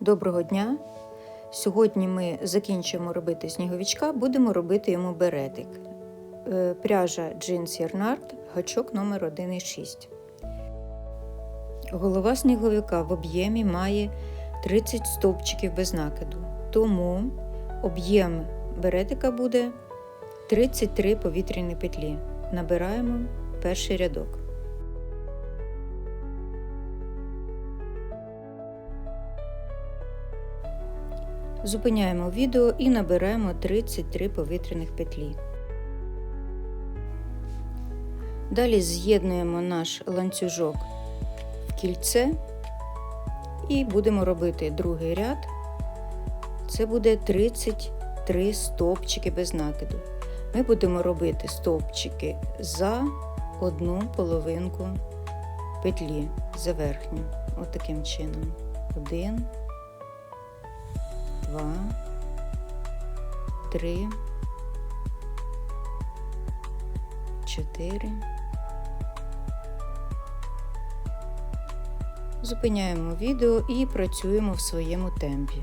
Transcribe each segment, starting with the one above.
Доброго дня! Сьогодні ми закінчуємо робити сніговичка, будемо робити йому беретик. Е, Пряжа Jeans Yarnard, гачок номер 1,6. Голова сніговика в об'ємі має 30 стовпчиків без накиду. Тому об'єм беретика буде 33 повітряні петлі. Набираємо перший рядок. Зупиняємо відео і набираємо 33 повітряних петлі. Далі з'єднуємо наш ланцюжок в кільце і будемо робити другий ряд. Це буде 33 стовпчики без накиду. Ми будемо робити стовпчики за одну половинку петлі за верхню. От чином. Один два, три, чотири. Зупиняємо відео і працюємо в своєму темпі.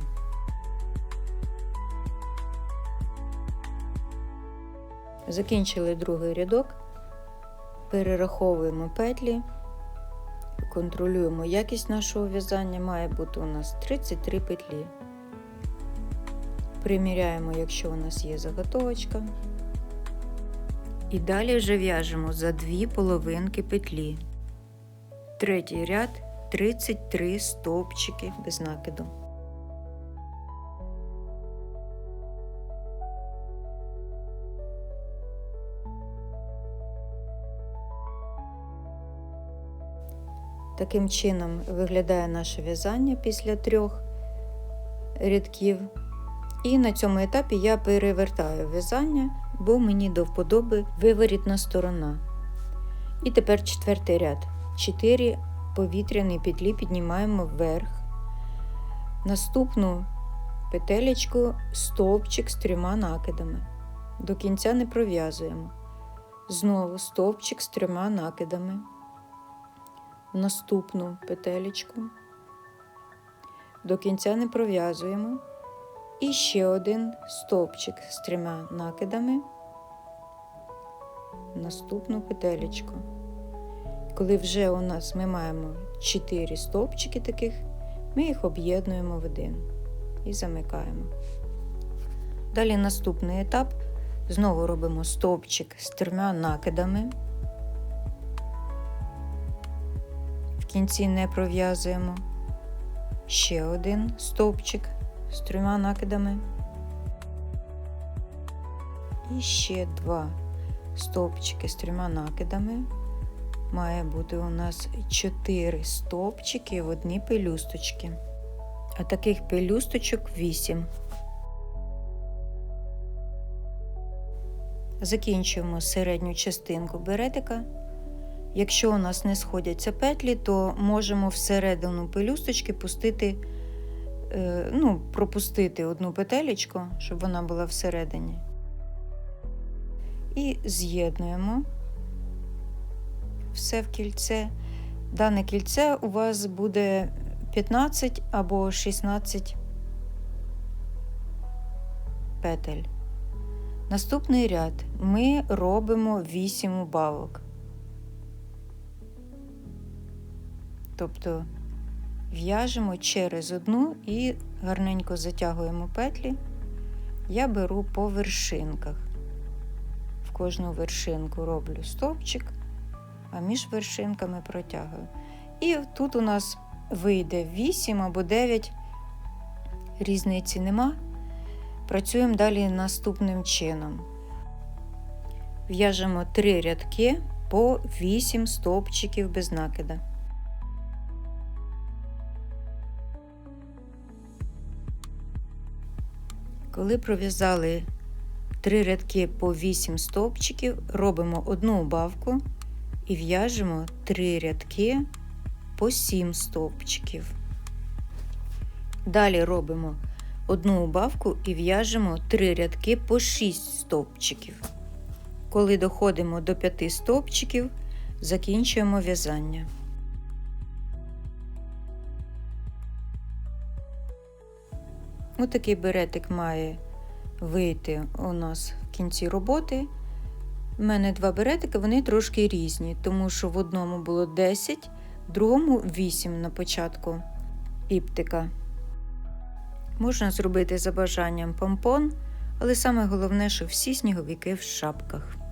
Закінчили другий рядок, перераховуємо петлі, контролюємо якість нашого в'язання. Має бути у нас 33 петлі. Приміряємо, якщо у нас є заготовочка. І далі вже в'яжемо за дві половинки петлі. Третій ряд 33 стовпчики без накиду. Таким чином виглядає наше в'язання після трьох рядків. І на цьому етапі я перевертаю в'язання, бо мені до вподоби виворітна сторона. І тепер четвертий ряд. 4 повітряні петлі піднімаємо вверх. Наступну петелечку стовпчик з трьома накидами. До кінця не пров'язуємо. Знову стовпчик з трьома накидами. Наступну петелечку. До кінця не пров'язуємо. І ще один стовпчик з трьома накидами, наступну петелечку. Коли вже у нас ми маємо 4 стовпчики таких, ми їх об'єднуємо в один і замикаємо. Далі наступний етап. Знову робимо стовпчик з трьома накидами. В кінці не пров'язуємо ще один стовпчик з трьома накидами. І ще два стовпчики з трьома накидами. Має бути у нас 4 стовпчики в одні пелюсточки. А таких пелюсточок 8. Закінчуємо середню частинку беретика. Якщо у нас не сходяться петлі, то можемо всередину пелюсточки пустити ну, пропустити одну петелечку, щоб вона була всередині. І з'єднуємо все в кільце. Дане кільце у вас буде 15 або 16 петель. Наступний ряд ми робимо 8 убавок. Тобто в'яжемо через одну і гарненько затягуємо петлі. Я беру по вершинках. В кожну вершинку роблю стовпчик, а між вершинками протягую. І тут у нас вийде 8 або 9, різниці нема. Працюємо далі наступним чином. В'яжемо 3 рядки по 8 стовпчиків без накида. Коли пров'язали три рядки по 8 стовпчиків, робимо одну убавку і в'яжемо три рядки по 7 стовпчиків. Далі робимо одну убавку і в'яжемо три рядки по 6 стовпчиків. Коли доходимо до 5 стовпчиків, закінчуємо в'язання. Отакий беретик має вийти у нас в кінці роботи. У мене два беретики, вони трошки різні, тому що в одному було 10, в другому 8 на початку іптика. Можна зробити за бажанням помпон, але саме головне, що всі сніговики в шапках.